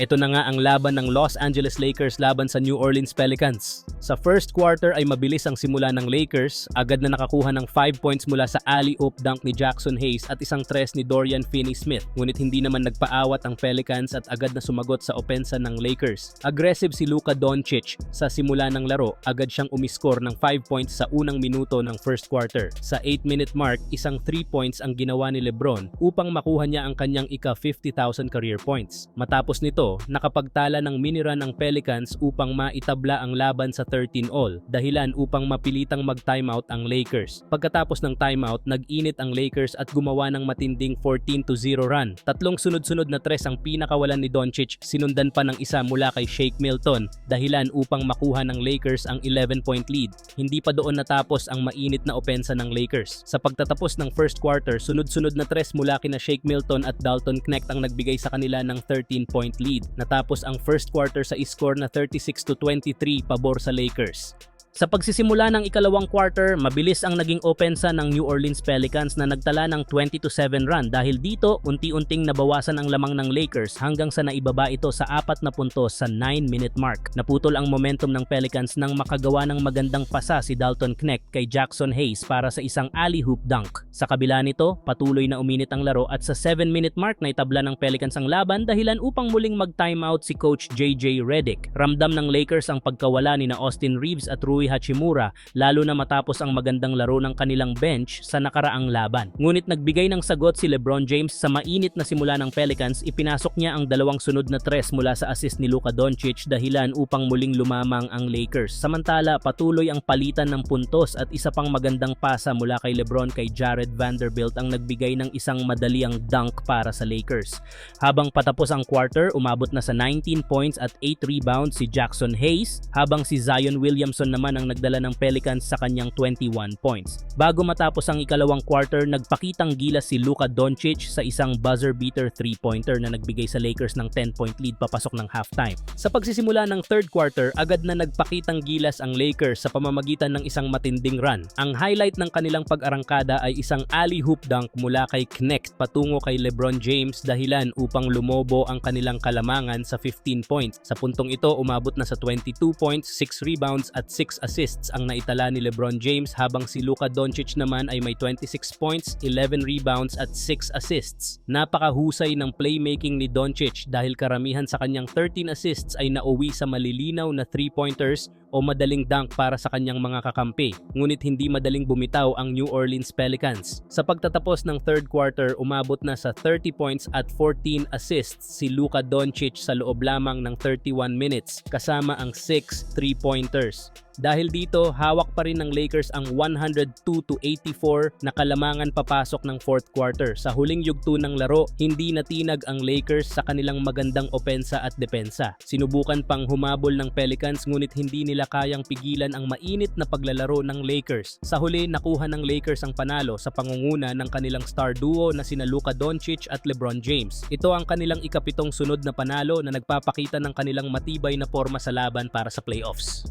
Ito na nga ang laban ng Los Angeles Lakers laban sa New Orleans Pelicans. Sa first quarter ay mabilis ang simula ng Lakers, agad na nakakuha ng 5 points mula sa alley-oop dunk ni Jackson Hayes at isang tres ni Dorian Finney-Smith. Ngunit hindi naman nagpaawat ang Pelicans at agad na sumagot sa opensa ng Lakers. Aggressive si Luka Doncic sa simula ng laro, agad siyang umiskor ng 5 points sa unang minuto ng first quarter. Sa 8-minute mark, isang 3 points ang ginawa ni LeBron upang makuha niya ang kanyang ika 50,000 career points. Matapos nito, nakapagtala ng minirun ang Pelicans upang maitabla ang laban sa 13 all, dahilan upang mapilitang mag-timeout ang Lakers. Pagkatapos ng timeout, nag-init ang Lakers at gumawa ng matinding 14-0 run. Tatlong sunod-sunod na tres ang pinakawalan ni Doncic, sinundan pa ng isa mula kay Shake Milton, dahilan upang makuha ng Lakers ang 11-point lead. Hindi pa doon natapos ang mainit na opensa ng Lakers. Sa pagtatapos ng first quarter, sunod-sunod na tres mula kina Shake Milton at Dalton Knecht ang nagbigay sa kanila ng 13-point lead. Natapos ang first quarter sa score na 36 to 23 pabor sa Lakers. Sa pagsisimula ng ikalawang quarter, mabilis ang naging opensa ng New Orleans Pelicans na nagtala ng 20-7 run dahil dito unti-unting nabawasan ang lamang ng Lakers hanggang sa naibaba ito sa apat na puntos sa 9-minute mark. Naputol ang momentum ng Pelicans nang makagawa ng magandang pasa si Dalton Knecht kay Jackson Hayes para sa isang alley-hoop dunk. Sa kabila nito, patuloy na uminit ang laro at sa 7-minute mark na itabla ng Pelicans ang laban dahilan upang muling mag-timeout si Coach JJ Redick. Ramdam ng Lakers ang pagkawala ni na Austin Reeves at Rui Hachimura lalo na matapos ang magandang laro ng kanilang bench sa nakaraang laban. Ngunit nagbigay ng sagot si LeBron James sa mainit na simula ng Pelicans, ipinasok niya ang dalawang sunod na tres mula sa assist ni Luka Doncic dahilan upang muling lumamang ang Lakers. Samantala, patuloy ang palitan ng puntos at isa pang magandang pasa mula kay LeBron kay Jared Vanderbilt ang nagbigay ng isang madaliang dunk para sa Lakers. Habang patapos ang quarter, umabot na sa 19 points at 8 rebounds si Jackson Hayes, habang si Zion Williamson naman ang nagdala ng Pelicans sa kanyang 21 points. Bago matapos ang ikalawang quarter, nagpakitang gilas si Luka Doncic sa isang buzzer beater 3-pointer na nagbigay sa Lakers ng 10-point lead papasok ng halftime. Sa pagsisimula ng third quarter, agad na nagpakitang gilas ang Lakers sa pamamagitan ng isang matinding run. Ang highlight ng kanilang pag-arangkada ay isang alley-hoop dunk mula kay Knecht patungo kay LeBron James dahilan upang lumobo ang kanilang kalamangan sa 15 points. Sa puntong ito, umabot na sa 22 points, 6 rebounds at 6 assists ang naitala ni LeBron James habang si Luka Doncic naman ay may 26 points, 11 rebounds at 6 assists. Napakahusay ng playmaking ni Doncic dahil karamihan sa kanyang 13 assists ay nauwi sa malilinaw na 3-pointers o madaling dunk para sa kanyang mga kakampi. Ngunit hindi madaling bumitaw ang New Orleans Pelicans. Sa pagtatapos ng third quarter, umabot na sa 30 points at 14 assists si Luka Doncic sa loob lamang ng 31 minutes kasama ang 6 3-pointers. Dahil dito, hawak pa rin ng Lakers ang 102 to 84 na kalamangan papasok ng fourth quarter. Sa huling yugto ng laro, hindi natinag ang Lakers sa kanilang magandang opensa at depensa. Sinubukan pang humabol ng Pelicans ngunit hindi nila kayang pigilan ang mainit na paglalaro ng Lakers. Sa huli, nakuha ng Lakers ang panalo sa pangunguna ng kanilang star duo na sina Luka Doncic at LeBron James. Ito ang kanilang ikapitong sunod na panalo na nagpapakita ng kanilang matibay na forma sa laban para sa playoffs.